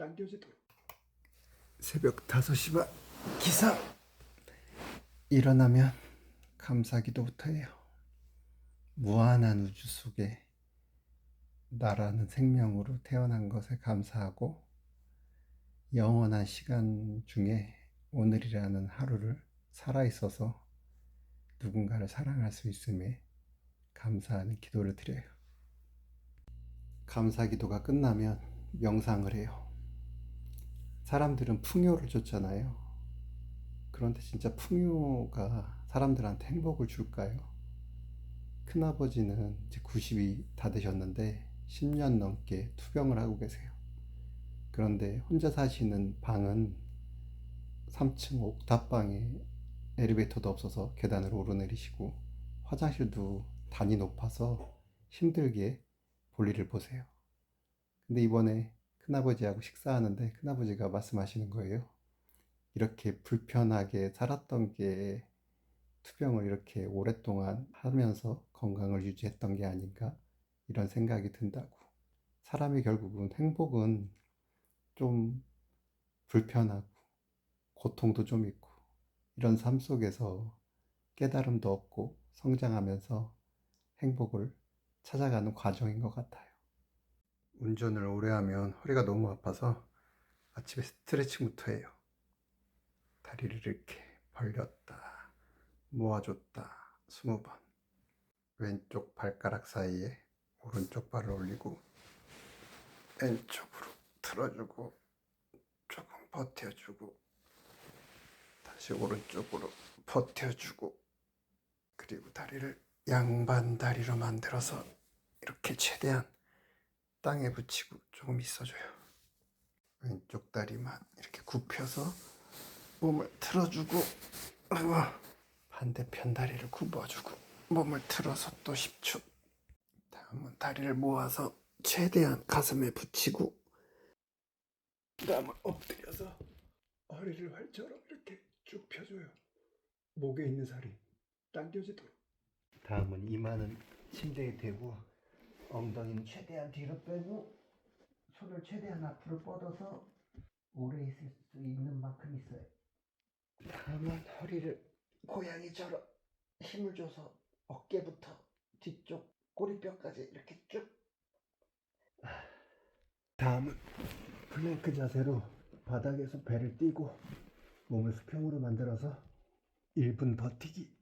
당겨지도록 새벽 5시 반 기상 일어나면 감사기도부터 해요 무한한 우주 속에 나라는 생명으로 태어난 것에 감사하고 영원한 시간 중에 오늘이라는 하루를 살아있어서 누군가를 사랑할 수 있음에 감사하는 기도를 드려요. 감사 기도가 끝나면 명상을 해요. 사람들은 풍요를 줬잖아요. 그런데 진짜 풍요가 사람들한테 행복을 줄까요? 큰아버지는 이제 90이 다 되셨는데 10년 넘게 투병을 하고 계세요. 그런데 혼자 사시는 방은 3층 옥탑방에 엘리베이터도 없어서 계단을 오르내리시고 화장실도 단이 높아서 힘들게 볼일을 보세요. 근데 이번에 큰아버지하고 식사하는데 큰아버지가 말씀하시는 거예요. 이렇게 불편하게 살았던 게 투병을 이렇게 오랫동안 하면서 건강을 유지했던 게 아닌가 이런 생각이 든다고. 사람이 결국은 행복은 좀 불편하고 고통도 좀 있고 이런 삶 속에서 깨달음도 얻고 성장하면서 행복을 찾아가는 과정인 것 같아요. 운전을 오래 하면 허리가 너무 아파서 아침에 스트레칭부터 해요. 다리를 이렇게 벌렸다, 모아줬다, 20번. 왼쪽 발가락 사이에 오른쪽 발을 올리고 왼쪽으로 틀어주고 조금 버텨주고 다시 오른쪽으로 버텨주고 그리고 다리를 양반 다리로 만들어서 이렇게 최대한 땅에 붙이고 조금 있어줘요. 왼쪽 다리만 이렇게 굽혀서 몸을 틀어주고 아이고, 반대편 다리를 굽어주고 몸을 틀어서 또 10초 다음은 다리를 모아서 최대한 가슴에 붙이고 다음은 엎드려서 허리를 활처럼 이렇게 쭉 펴줘요. 목에 있는 살이 당겨지도록. 다음은 이마는 침대에 대고 엉덩이는 최대한 뒤로 빼고 손을 최대한 앞으로 뻗어서 오래 있을 수 있는 만큼 있어요. 다음은 허리를 고양이처럼 힘을 줘서 어깨부터 뒤쪽 꼬리뼈까지 이렇게 쭉. 다음은 플랭크 자세로 바닥에서 배를 띄고 몸을 수평으로 만들어서 1분 버티기.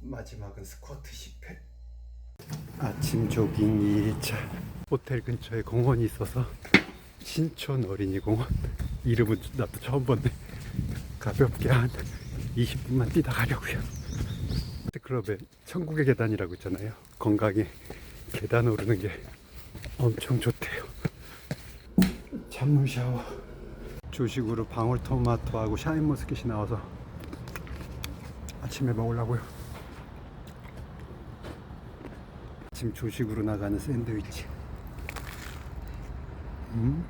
마지막은 스쿼트 10회. 아침 조깅 2일차. 호텔 근처에 공원이 있어서 신촌 어린이 공원. 이름은 나도 처음 봤네. 가볍게 한 20분만 뛰다 가려고요. 클럽에 천국의 계단이라고 있잖아요. 건강에 계단 오르는 게 엄청 좋대요. 찬물 샤워. 주식으로 방울토마토하고 샤인머스켓이 나와서 아침에 먹으려고요. 아침 조식으로 나가는 샌드위치. 음?